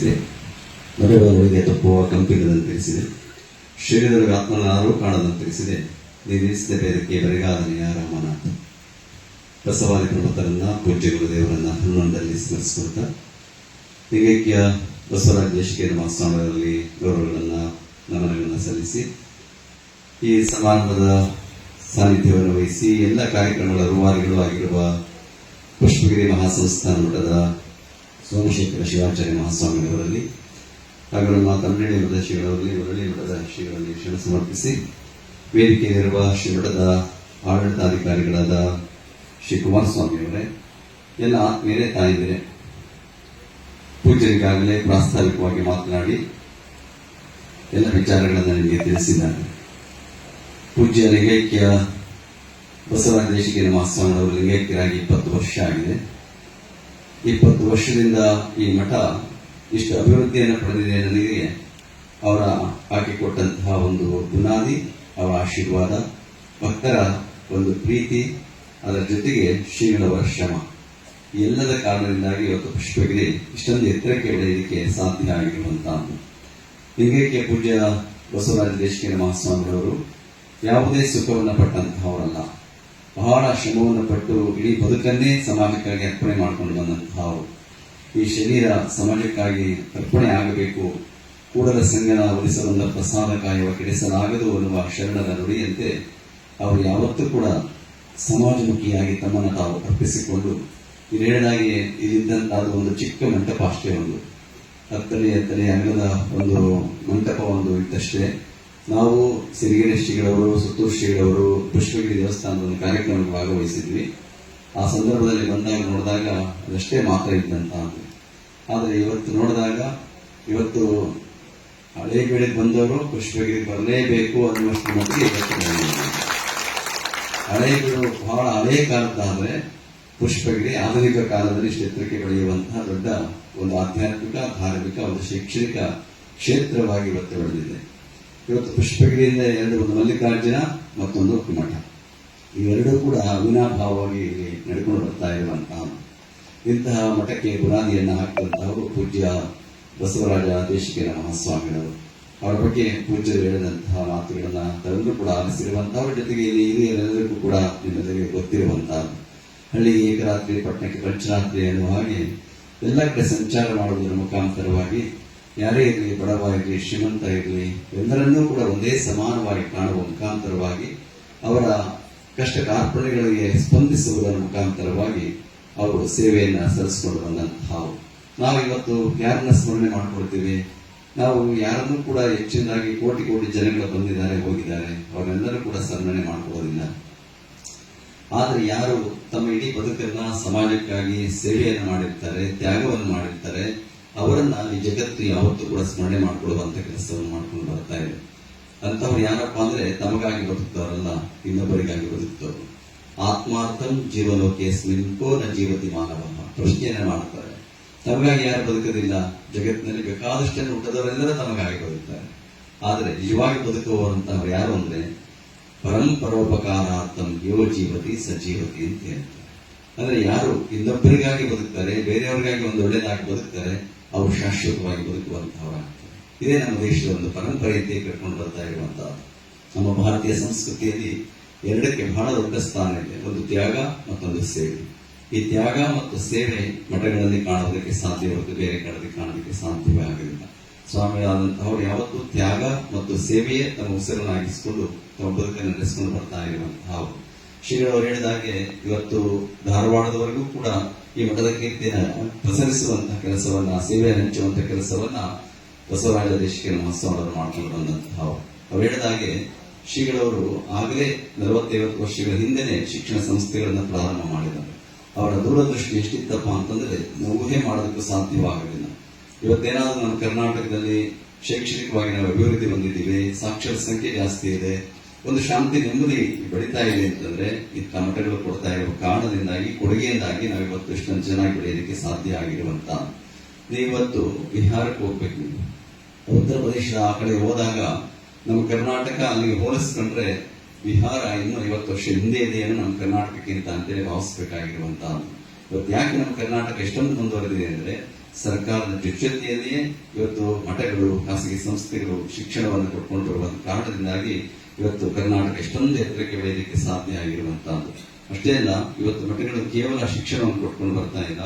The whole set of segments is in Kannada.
ತಿಳಿಸಿದೆ. ಮನೆಯವರಿಗೆ ತಪ್ಪುವ ಕಂಪಿಗಳನ್ನು ತಿಳಿಸಿದೆ. ಶರೀರದ ಆತ್ಮನಾರು ಕಾಣದನ್ನು ತಿಳಿಸಿದೆ. ನಿರ್ಮಿಸಿದ ಬೇರಕ್ಕೆ ಬರೆಗಾದನೆಯ ರಾಮನಾಥ. ಬಸವಾದಿ ಪ್ರಮುಖರನ್ನ ಪೂಜ್ಯ ಗುರುದೇವರನ್ನ ಹನ್ನೊಂದರಲ್ಲಿ ಸ್ಮರಿಸಿಕೊಳ್ತಾ. ನಿಗೈಕ್ಯ ಬಸವರಾಜ ದೇಶಿಕೇಂದ್ರ ಮಹಾಸ್ವಾಮಿಗಳಲ್ಲಿ ಗೌರವಗಳನ್ನು, ನಮನಗಳನ್ನು ಸಲ್ಲಿಸಿ, ಈ ಸಮಾರಂಭದ ಸಾನ್ನಿಧ್ಯವನ್ನು ವಹಿಸಿ, ಎಲ್ಲ ಕಾರ್ಯಕ್ರಮಗಳ ರೂವಾರಿಗಳು ಆಗಿರುವ ಪುಷ್ಪಗಿರಿ ಮಹಾಸಂಸ್ಥಾನ ಮಠದ ಸೋಮಶೇಖರ ಶಿವಾಚಾರ್ಯ ಮಹಾಸ್ವಾಮಿಯವರಲ್ಲಿ ಹಾಗೂ ನಮ್ಮ ತಮಿಳಿ ಮಠದ ಶ್ರೀಗಳಲ್ಲಿ ಉರಳಿ ಮಠದ ಶ್ರೀಗಳಲ್ಲಿ ಶರಣ ಸಮರ್ಪಿಸಿ ವೇದಿಕೆಯಲ್ಲಿರುವ ಶ್ರೀ ಮಠದ ಆಡಳಿತಾಧಿಕಾರಿಗಳಾದ ಶ್ರೀ ಕುಮಾರಸ್ವಾಮಿಯವರೇ ಎಲ್ಲ ಆತ್ಮೀಯರೇ ತಾಯಿದಿರೆ ಪೂಜೆಗಾಗಲೇ ಪ್ರಾಸ್ತಾವಿಕವಾಗಿ ಮಾತನಾಡಿ, ಎಲ್ಲ ವಿಚಾರಗಳನ್ನು ನಿಮಗೆ ತಿಳಿಸಿದ್ದಾರೆ. ಪೂಜ್ಯ ಲಿಂಗೈಕ್ಯ ಬಸವರಾಜ ದೇಶಿಕೇನ ಮಹಾಸ್ವಾಮಿಯವರು ಲಿಂಗೈಕ್ಯರಾಗಿ ಇಪ್ಪತ್ತು ವರ್ಷ ಆಗಿದೆ. ಇಪ್ಪತ್ತು ವರ್ಷದಿಂದ ಈ ಮಠ ಇಷ್ಟು ಅಭಿವೃದ್ಧಿಯನ್ನು ಪಡೆದಿದೆ ನನಗೆ. ಅವರ ಹಾಕಿಕೊಟ್ಟಂತಹ ಒಂದು ಬುನಾದಿ, ಅವರ ಆಶೀರ್ವಾದ, ಭಕ್ತರ ಒಂದು ಪ್ರೀತಿ, ಅದರ ಜೊತೆಗೆ ಶ್ರೀಗಳವರ ಶ್ರಮ. ಎಲ್ಲದ ಕಾರಣದಿಂದಾಗಿ ಇವತ್ತು ಪುಷ್ಪಗಿರಿ ಇಷ್ಟೊಂದು ಎತ್ತರಕ್ಕೆ ಬೆಳೆಯಲಿಕ್ಕೆ ಸಾಧ್ಯ ಆಗಿರುವಂತಹದ್ದು ಲಿಂಗೈಕ್ಯ ಪೂಜ್ಯ ಬಸವರಾಜ ದೇಶಿಕೇನ ಮಹಾಸ್ವಾಮಿಯವರು ಯಾವುದೇ ಸುಖವನ್ನು ಪಟ್ಟಂತಹವರಲ್ಲ. ಬಹಳ ಶ್ರಮವನ್ನು ಪಟ್ಟು ಇಡೀ ಬದುಕನ್ನೇ ಸಮಾಜಕ್ಕಾಗಿ ಅರ್ಪಣೆ ಮಾಡಿಕೊಂಡು ಬಂದಂತಹ ಈ ಶರೀರ ಸಮಾಜಕ್ಕಾಗಿ ಅರ್ಪಣೆ ಆಗಬೇಕು. ಕೂಡಲ ಸಂಗನ ಒಲಿಸಬಂದ ಪ್ರಸಾದ ಕಾಯುವ ಕೆಡಿಸಲಾಗದು ಅನ್ನುವ ಶರಣರ ನುಡಿಯಂತೆ ಅವರು ಯಾವತ್ತೂ ಕೂಡ ಸಮಾಜಮುಖಿಯಾಗಿ ತಮ್ಮನ್ನು ತಾವು ಅರ್ಪಿಸಿಕೊಂಡು ಇನ್ನೆರಡಾಗಿ ಇದ್ದಂತಹ ಒಂದು ಚಿಕ್ಕ ಮಂಟಪ ಅಷ್ಟೇ ಒಂದು. ಹತ್ತನೇ ಹತ್ತನೇ ಅಂಗದ ಒಂದು ಮಂಟಪ ಒಂದು ಇತ್ತಷ್ಟೇ. ನಾವು ಸಿರಿಗೆರೆ ಶ್ರೀಗಳವರು, ಸುತ್ತೂರು ಶ್ರೀಗಳವರು, ಪುಷ್ಪಗಿರಿ ದೇವಸ್ಥಾನದ ಕಾರ್ಯಕ್ರಮಕ್ಕೆ ಭಾಗವಹಿಸಿದ್ವಿ. ಆ ಸಂದರ್ಭದಲ್ಲಿ ಬಂದಾಗ ನೋಡಿದಾಗ ಅದಷ್ಟೇ ಮಾತ್ರ ಇದ್ದಂತ ಆದರೆ ಇವತ್ತು ನೋಡಿದಾಗ, ಇವತ್ತು ಹಳೆ ಬೆಳೆ ಬಂದವರು ಪುಷ್ಪಗಿರಿ ಬರಲೇಬೇಕು ಅನ್ನುವಷ್ಟು ಮಟ್ಟಿಗೆ ಇವತ್ತು ಬಂದಿದ್ದಾರೆ. ಹಳೆ ಕಾಲದ ಬಹಳ ಹಳೇ ಕಾಲದ್ದಾದರೆ ಪುಷ್ಪಗಿರಿ ಆಧುನಿಕ ಕಾಲದಲ್ಲಿ ಕ್ಷೇತ್ರಕ್ಕೆ ಬೆಳೆಯುವಂತಹ ದೊಡ್ಡ ಒಂದು ಆಧ್ಯಾತ್ಮಿಕ, ಧಾರ್ಮಿಕ, ಒಂದು ಶೈಕ್ಷಣಿಕ ಕ್ಷೇತ್ರವಾಗಿ ಇವತ್ತು ಬೆಳೆದಿದೆ. ಇವತ್ತು ಪುಷ್ಪಗಿರಿಯಿಂದ ಎರಡು ಒಂದು ಮಲ್ಲಿಕಾರ್ಜುನ ಮತ್ತೊಂದು ಮಠ. ಇವೆರಡೂ ಕೂಡ ಅವಿನಾಭಾವವಾಗಿ ಇಲ್ಲಿ ನಡ್ಕೊಂಡು ಬರ್ತಾ ಇರುವಂತಹ ಇಂತಹ ಮಠಕ್ಕೆ ಬುನಾದಿಯನ್ನು ಹಾಕಿದಂತಹವರು ಪೂಜ್ಯ ಬಸವರಾಜ ದೇಶಿಕೇರ ಮಹಾಸ್ವಾಮಿಗಳು ಅವರ ಬಗ್ಗೆ ಪೂಜ್ಯರು ಹೇಳಿದಂತಹ ಮಾತುಗಳನ್ನ ತಂದು ಕೂಡ ಆಲಿಸಿರುವಂತಹವರ ಜೊತೆಗೆ ಇಲ್ಲಿ ಹಿರಿಯರೆಲ್ಲರಿಗೂ ಕೂಡ ನಿಮ್ಮೆಲ್ಲರಿಗೆ ಗೊತ್ತಿರುವಂತಹ ಹಳ್ಳಿ ಏಕರಾತ್ರಿ ಪಟ್ಟಣಕ್ಕೆ ಪಂಚರಾತ್ರಿ ಎನ್ನುವ ಹಾಗೆ ಎಲ್ಲ ಕಡೆ ಸಂಚಾರ ಮಾಡುವುದರ ಮುಖಾಂತರವಾಗಿ ಯಾರೇ ಇರಲಿ ಬಡವ ಇರಲಿ ಶ್ರೀಮಂತ ಇರಲಿ ಎಲ್ಲರನ್ನೂ ಕೂಡ ಒಂದೇ ಸಮಾನವಾಗಿ ಕಾಣುವ ಮುಖಾಂತರವಾಗಿ ಅವರ ಕಷ್ಟ ಕಾರ್ಪಣ್ಯಗಳಿಗೆ ಸ್ಪಂದಿಸುವುದರ ಮುಖಾಂತರವಾಗಿ ಅವರು ಸೇವೆಯನ್ನು ಸಲ್ಲಿಸಿಕೊಂಡು ಬಂದಂತಹ ನಾವು ಇವತ್ತು ಯಾರನ್ನ ಸ್ಮರಣೆ ಮಾಡ್ಕೊಳ್ತೀವಿ? ನಾವು ಯಾರನ್ನೂ ಕೂಡ ಹೆಚ್ಚಿನದಾಗಿ ಕೋಟಿ ಕೋಟಿ ಜನಗಳು ಬಂದಿದ್ದಾರೆ, ಹೋಗಿದ್ದಾರೆ. ಅವರೆಲ್ಲರೂ ಕೂಡ ಸ್ಮರಣೆ ಮಾಡ್ಕೊಳ್ಳೋದಿಲ್ಲ. ಆದರೆ ಯಾರು ತಮ್ಮ ಇಡೀ ಬದುಕನ್ನ ಸಮಾಜಕ್ಕಾಗಿ ಸೇವೆಯನ್ನು ಮಾಡಿರ್ತಾರೆ, ತ್ಯಾಗವನ್ನು ಮಾಡಿರ್ತಾರೆ ಅವರನ್ನ ಈ ಜಗತ್ತು ಯಾವತ್ತೂ ಕೂಡ ಸ್ಮರಣೆ ಮಾಡಿಕೊಳ್ಳುವಂತ ಕೆಲಸವನ್ನು ಮಾಡ್ಕೊಂಡು ಬರ್ತಾ ಇದೆ. ಅಂತವ್ರು ಯಾರಪ್ಪ ಅಂದ್ರೆ ತಮಗಾಗಿ ಬದುಕ್ತವರಲ್ಲ ಇನ್ನೊಬ್ಬರಿಗಾಗಿ ಬದುಕ್ತವರು ಆತ್ಮಾರ್ಥಂ ಜೀವಲೋಕೆ ಸ್ಮಿಂಕೋ ನ ಜೀವತಿ ಮಾನವ. ಪ್ರಶ್ನೆಯನ್ನ ಮಾಡುತ್ತಾರೆ ತಮಗಾಗಿ ಯಾರು ಬದುಕೋದಿಲ್ಲ? ಜಗತ್ತಿನಲ್ಲಿ ಬೇಕಾದಷ್ಟು ಜನ ಹುಟ್ಟದವರೆಲ್ಲರೂ ತಮಗಾಗಿ ಬದುಕ್ತಾರೆ. ಆದರೆ ನಿಜವಾಗಿ ಬದುಕುವವರಂತವ್ರು ಯಾರು ಅಂದ್ರೆ ಪರಂಪರೋಪಕಾರಾರ್ಥಂ ಯೋ ಜೀವತಿ ಸಜೀವತಿ ಅಂತ ಹೇಳ್ತಾರೆ. ಅಂದ್ರೆ ಯಾರು ಇನ್ನೊಬ್ಬರಿಗಾಗಿ ಬದುಕ್ತಾರೆ, ಬೇರೆಯವರಿಗಾಗಿ ಒಂದು ಒಳ್ಳೆಯದಾಗಿ ಬದುಕ್ತಾರೆ ಅವರು ಶಾಶ್ವತವಾಗಿ ಬದುಕುವಂತಹವರಾಗ್ತಾರೆ ಇದೇ ನಮ್ಮ ದೇಶದ ಒಂದು ಪರಂಪರೆಯಂತೆ ಕಟ್ಕೊಂಡು ಬರ್ತಾ ಇರುವಂತಹ ನಮ್ಮ ಭಾರತೀಯ ಸಂಸ್ಕೃತಿಯಲ್ಲಿ ಎರಡಕ್ಕೆ ಬಹಳ ದೊಡ್ಡ ಸ್ಥಾನ ಇದೆ. ಒಂದು ತ್ಯಾಗ ಮತ್ತೊಂದು ಸೇವೆ. ಈ ತ್ಯಾಗ ಮತ್ತು ಸೇವೆ ಮಠಗಳಲ್ಲಿ ಕಾಣೋದಕ್ಕೆ ಸಾಧ್ಯ ಹೊರತು ಬೇರೆ ಕಡೆ ಕಾಣೋದಕ್ಕೆ ಸಾಧ್ಯವೇ ಆಗಲಿಲ್ಲ ಸ್ವಾಮಿಯಾದಂತಹವರು ಯಾವತ್ತೂ ತ್ಯಾಗ ಮತ್ತು ಸೇವೆಯೇ ತಮ್ಮ ಉಸಿರನ್ನಾಗಿಸಿಕೊಂಡು ತಮ್ಮ ಬದುಕನ್ನು ನಡೆಸಿಕೊಂಡು ಬರ್ತಾ ಇರುವಂತಹ ಶ್ರೀಗಳವರು ಹೇಳಿದಾಗೆ ಇವತ್ತು ಧಾರವಾಡದವರೆಗೂ ಕೂಡ ಈ ಮಠದ ಕೀರ್ತಿಯನ್ನು ಪ್ರಸರಿಸುವಂತಹ ಕೆಲಸವನ್ನ, ಸೇವೆ ಹಂಚುವಂತಹ ಕೆಲಸವನ್ನ ಬಸವರಾಜ ದೇಶಿಕೇನ ಮಹೋತ್ಸವವನ್ನು ಮಾಡ್ಕೊಂಡು ಬಂದಂತಹ ಅವ್ರು. ಹೇಳಿದಾಗೆ ಶ್ರೀಗಳವರು ಆಗಲೇ ನಲವತ್ತೈವತ್ತು ವರ್ಷಗಳ ಹಿಂದೆನೆ ಶಿಕ್ಷಣ ಸಂಸ್ಥೆಗಳನ್ನ ಪ್ರಾರಂಭ ಮಾಡಿದರು ಅವರ ದೂರದೃಷ್ಟಿ ಎಷ್ಟಿತ್ತಪ್ಪ ಅಂತಂದ್ರೆ ಊಹೆ ಮಾಡೋದಕ್ಕೂ ಸಾಧ್ಯವಾಗಲಿಲ್ಲ. ಇವತ್ತೇನಾದ್ರೂ ನಮ್ಮ ಕರ್ನಾಟಕದಲ್ಲಿ ಶೈಕ್ಷಣಿಕವಾಗಿ ನಾವು ಅಭಿವೃದ್ಧಿ ಹೊಂದಿದ್ದೀವಿ, ಸಾಕ್ಷರ ಸಂಖ್ಯೆ ಜಾಸ್ತಿ ಇದೆ ಒಂದು ಶಾಂತಿ ನೆಮ್ಮದಿ ಬೆಳೀತಾ ಇದೆ ಅಂತಂದ್ರೆ ಇಂಥ ಮಠಗಳು ಕೊಡ್ತಾ ಇರುವ ಕಾರಣದಿಂದಾಗಿ, ಕೊಡುಗೆಯಿಂದಾಗಿ ನಾವು ಇವತ್ತು ಇಷ್ಟೊಂದು ಚೆನ್ನಾಗಿ ಬೆಳೆಯೋದಕ್ಕೆ ಸಾಧ್ಯ ಆಗಿರುವಂತ ನೀವತ್ತು ಬಿಹಾರಕ್ಕೆ ಹೋಗ್ಬೇಕು ನೀವು. ಉತ್ತರ ಪ್ರದೇಶದ ಆ ಕಡೆ ಹೋದಾಗ ನಮ್ಮ ಕರ್ನಾಟಕ ಅಲ್ಲಿಗೆ ಹೋಲಿಸ್ಕೊಂಡ್ರೆ ಬಿಹಾರ ಇನ್ನೂ ಐವತ್ತು ವರ್ಷ ಹಿಂದೆ ಇದೆಯನ್ನು ನಮ್ಮ ಕರ್ನಾಟಕಕ್ಕಿಂತ ಅಂತೇಳಿ ಭಾವಿಸ್ಬೇಕಾಗಿರುವಂತಹ ಇವತ್ತು ಯಾಕೆ ನಮ್ಮ ಕರ್ನಾಟಕ ಎಷ್ಟೊಂದು ಮುಂದುವರೆದಿದೆ ಅಂದ್ರೆ ಸರ್ಕಾರದ ಜೊತೆಯಲ್ಲಿಯೇ ಇವತ್ತು ಮಠಗಳು, ಖಾಸಗಿ ಸಂಸ್ಥೆಗಳು ಶಿಕ್ಷಣವನ್ನು ಕೊಟ್ಕೊಂಡಿರುವ ಕಾರಣದಿಂದಾಗಿ ಇವತ್ತು ಕರ್ನಾಟಕ ಎಷ್ಟೊಂದು ಎತ್ತರಕ್ಕೆ ಬೆಳೆಯಲಿಕ್ಕೆ ಸಾಧ್ಯ ಆಗಿರುವಂತಹದ್ದು. ಅಷ್ಟೇ ಅಲ್ಲ, ಇವತ್ತು ಮಠಗಳು ಕೇವಲ ಶಿಕ್ಷಣವನ್ನು ಕೊಟ್ಕೊಂಡು ಬರ್ತಾ ಇಲ್ಲ,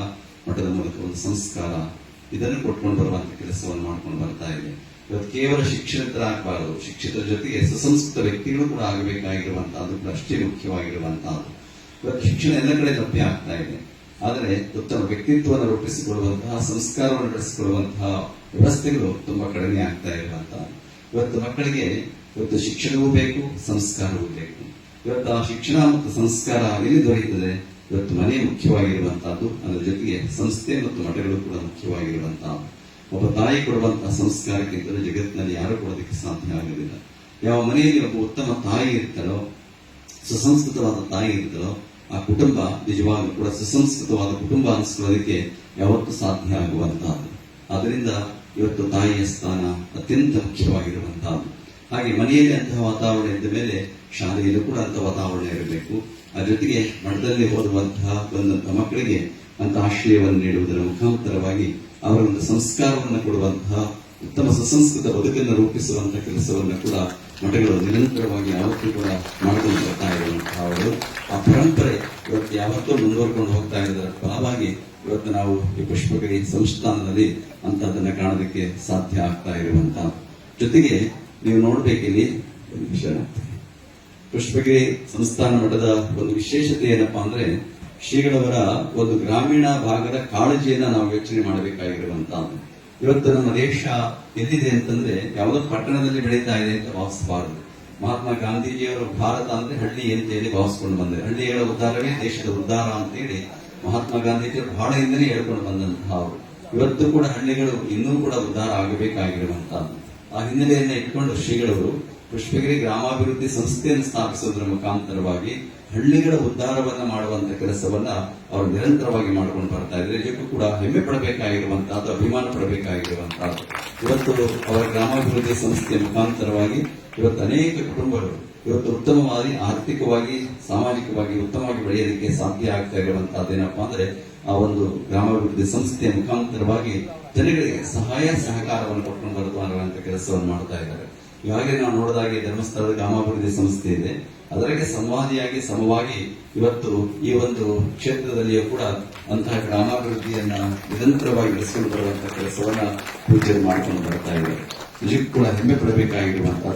ಮಠದ ಮೂಲಕ ಒಂದು ಸಂಸ್ಕಾರ ಇದನ್ನು ಕೊಟ್ಕೊಂಡು ಬರುವಂತ ಕೆಲಸವನ್ನು ಮಾಡ್ಕೊಂಡು ಬರ್ತಾ ಇದೆ. ಇವತ್ತು ಕೇವಲ ಶಿಕ್ಷಿತರಾಗಬಾರದು ಶಿಕ್ಷಿತರ ಜೊತೆಗೆ ಸುಸಂಸ್ಕೃತ ವ್ಯಕ್ತಿಗಳು ಕೂಡ ಆಗಬೇಕಾಗಿರುವಂತಹದ್ದು ಕೂಡ ಅಷ್ಟೇ ಮುಖ್ಯವಾಗಿರುವಂತಹದ್ದು. ಇವತ್ತು ಶಿಕ್ಷಣ ಎಲ್ಲ ಕಡೆ ಲಭ್ಯ ಆಗ್ತಾ ಇದೆ. ಆದರೆ ಉತ್ತಮ ವ್ಯಕ್ತಿತ್ವವನ್ನು ರೂಪಿಸಿಕೊಳ್ಳುವಂತಹ, ಸಂಸ್ಕಾರವನ್ನು ನಡೆಸಿಕೊಳ್ಳುವಂತಹ ವ್ಯವಸ್ಥೆಗಳು ತುಂಬಾ ಕಡಿಮೆ ಆಗ್ತಾ ಇರುವಂತಹ ಇವತ್ತು ಮಕ್ಕಳಿಗೆ ಇವತ್ತು ಶಿಕ್ಷಣವೂ ಬೇಕು, ಸಂಸ್ಕಾರವೂ ಬೇಕು. ಇವತ್ತು ಆ ಶಿಕ್ಷಣ ಮತ್ತು ಸಂಸ್ಕಾರ ಎಲ್ಲಿ ದೊರೆಯುತ್ತದೆ? ಇವತ್ತು ಮನೆ ಮುಖ್ಯವಾಗಿರುವಂತಹದ್ದು, ಅದರ ಜೊತೆಗೆ ಸಂಸ್ಥೆ ಮತ್ತು ಮಠಗಳು ಕೂಡ ಮುಖ್ಯವಾಗಿರುವಂತಹದ್ದು. ಒಬ್ಬ ತಾಯಿ ಕೊಡುವಂತಹ ಸಂಸ್ಕಾರಕ್ಕಿಂತಲೂ ಜಗತ್ತಿನಲ್ಲಿ ಯಾರು ಕೊಡೋದಕ್ಕೆ ಸಾಧ್ಯ ಆಗುವುದಿಲ್ಲ ಯಾವ ಮನೆಯಲ್ಲಿ ಒಬ್ಬ ಉತ್ತಮ ತಾಯಿ ಇರ್ತಾರೋ ಸುಸಂಸ್ಕೃತವಾದ ತಾಯಿ ಇರ್ತಾರೋ ಆ ಕುಟುಂಬ ನಿಜವಾಗ್ಲೂ ಕೂಡ ಸುಸಂಸ್ಕೃತವಾದ ಕುಟುಂಬ ಅನಿಸ್ಕೊಳ್ಳೋದಕ್ಕೆ ಯಾವತ್ತೂ ಸಾಧ್ಯ ಆಗುವಂತಹದ್ದು. ಅದರಿಂದ ಇವತ್ತು ತಾಯಿಯ ಸ್ಥಾನ ಅತ್ಯಂತ ಮುಖ್ಯವಾಗಿರುವಂತಹದ್ದು. ಹಾಗೆ ಮನೆಯಲ್ಲಿ ಅಂತಹ ವಾತಾವರಣ ಇದ್ದ ಮೇಲೆ ಶಾಲೆಯಲ್ಲೂ ಕೂಡ ಅಂತಹ ವಾತಾವರಣ ಇರಬೇಕು. ಅದ್ರ ಜೊತೆಗೆ ಮಠದಲ್ಲಿ ಓದುವಂತಹ ಬಂದಂತಹ ಮಕ್ಕಳಿಗೆ ಅಂತ ಆಶ್ರಯವನ್ನು ನೀಡುವುದರ ಮುಖಾಂತರವಾಗಿ ಅವರ ಒಂದು ಸಂಸ್ಕಾರವನ್ನು ಕೊಡುವಂತಹ ಉತ್ತಮ ಸುಸಂಸ್ಕೃತ ಬದುಕನ್ನು ರೂಪಿಸುವಂತಹ ಕೆಲಸವನ್ನು ಕೂಡ ಮಠಗಳು ನಿರಂತರವಾಗಿ ಯಾವತ್ತೂ ಕೂಡ ಮಾಡಿಕೊಂಡು ಬರ್ತಾ ಇರುವಂತಹ ಅವರು. ಆ ಪರಂಪರೆ ಇವತ್ತು ಯಾವತ್ತೂ ಮುಂದುವರ್ಕೊಂಡು ಹೋಗ್ತಾ ಇರೋದರ ಫಲವಾಗಿ ಇವತ್ತು ನಾವು ಈ ಪುಷ್ಪಗಿರಿ ಸಂಸ್ಥಾನದಲ್ಲಿ ಅಂತದನ್ನ ಕಾಣೋದಕ್ಕೆ ಸಾಧ್ಯ ಆಗ್ತಾ ಇರುವಂತಹ ಜೊತೆಗೆ ನೀವು ನೋಡಬೇಕಿಲ್ಲಿ ಒಂದು ವಿಷಯ. ಪುಷ್ಪಗಿರಿ ಸಂಸ್ಥಾನ ಮಠದ ಒಂದು ವಿಶೇಷತೆ ಏನಪ್ಪಾ ಅಂದ್ರೆ, ಶ್ರೀಗಳವರ ಒಂದು ಗ್ರಾಮೀಣ ಭಾಗದ ಕಾಳಜಿಯನ್ನ ನಾವು ಯೋಚನೆ ಮಾಡಬೇಕಾಗಿರುವಂತ ಇವತ್ತು ನಮ್ಮ ದೇಶ ಎಲ್ಲಿದೆ ಅಂತಂದ್ರೆ, ಯಾವುದೋ ಪಟ್ಟಣದಲ್ಲಿ ಬೆಳೀತಾ ಇದೆ ಅಂತ ಭಾವಿಸಬಾರದು. ಮಹಾತ್ಮ ಗಾಂಧೀಜಿಯವರು ಭಾರತ ಅಂದ್ರೆ ಹಳ್ಳಿ ಅಂತ ಹೇಳಿ ಭಾವಿಸ್ಕೊಂಡು ಹಳ್ಳಿ ಹಳ್ಳಿಗಳ ಉದ್ದಾರವೇ ದೇಶದ ಉದ್ದಾರ ಅಂತ ಹೇಳಿ ಮಹಾತ್ಮ ಗಾಂಧೀಜಿಯವರು ಬಹಳ ಹಿಂದೆನೇ ಹೇಳ್ಕೊಂಡು ಬಂದಂತಹ ಅವರು ಇವತ್ತು ಕೂಡ ಹಳ್ಳಿಗಳು ಇನ್ನೂ ಕೂಡ ಉದ್ದಾರ ಆಗಬೇಕಾಗಿರುವಂತಹದ್ದು ಆ ಹಿನ್ನೆಲೆಯನ್ನು ಇಟ್ಕೊಂಡು ಶ್ರೀಗಳವರು ಪುಷ್ಪಗಿರಿ ಗ್ರಾಮಾಭಿವೃದ್ಧಿ ಸಂಸ್ಥೆಯನ್ನು ಸ್ಥಾಪಿಸುವುದರ ಮುಖಾಂತರವಾಗಿ ಹಳ್ಳಿಗಳ ಉದ್ಧಾರವನ್ನ ಮಾಡುವಂತ ಕೆಲಸವನ್ನ ಅವರು ನಿರಂತರವಾಗಿ ಮಾಡಿಕೊಂಡು ಬರ್ತಾ ಇದ್ದಾರೆ. ಇದಕ್ಕೂ ಕೂಡ ಹೆಮ್ಮೆ ಪಡಬೇಕಾಗಿರುವಂತಹದ್ದು, ಅಭಿಮಾನ ಪಡಬೇಕಾಗಿರುವಂತಹದ್ದು. ಇವತ್ತು ಅವರ ಗ್ರಾಮಾಭಿವೃದ್ಧಿ ಸಂಸ್ಥೆಯ ಮುಖಾಂತರವಾಗಿ ಇವತ್ತು ಅನೇಕ ಕುಟುಂಬಗಳು ಇವತ್ತು ಉತ್ತಮವಾಗಿ, ಆರ್ಥಿಕವಾಗಿ, ಸಾಮಾಜಿಕವಾಗಿ ಉತ್ತಮವಾಗಿ ಬೆಳೆಯಲಿಕ್ಕೆ ಸಾಧ್ಯ ಆಗ್ತಾ ಇರುವಂತಹದ್ದೇನಪ್ಪಾ ಅಂದ್ರೆ, ಆ ಒಂದು ಗ್ರಾಮಾಭಿವೃದ್ಧಿ ಸಂಸ್ಥೆಯ ಮುಖಾಂತರವಾಗಿ ಜನಗಳಿಗೆ ಸಹಾಯ ಸಹಕಾರವನ್ನು ಕೊಟ್ಕೊಂಡು ಬರುವಂತ ಕೆಲಸವನ್ನು ಮಾಡ್ತಾ ಇದ್ದಾರೆ. ಈಗಾಗಲೇ ನಾವು ನೋಡಿದಾಗೆ ಧರ್ಮಸ್ಥಳದ ಗ್ರಾಮಾಭಿವೃದ್ಧಿ ಸಂಸ್ಥೆ ಇದೆ. ಅದರಲ್ಲಿ ಸಂವಾದಿಯಾಗಿ, ಸಮವಾಗಿ ಇವತ್ತು ಈ ಒಂದು ಕ್ಷೇತ್ರದಲ್ಲಿಯೂ ಕೂಡ ಅಂತಹ ಗ್ರಾಮಾಭಿವೃದ್ಧಿಯನ್ನ ನಿರಂತರವಾಗಿ ಬೆಳೆಸಿಕೊಂಡು ಬರುವಂತಹ ಕೆಲಸವನ್ನ ಪೂಜೆ ಮಾಡಿಕೊಂಡು ಬರ್ತಾ ಇದೆ ನಿಜಕ್ಕೂ ಕೂಡ ಹೆಮ್ಮೆ ಪಡಬೇಕಾಗಿರುವಂತಹ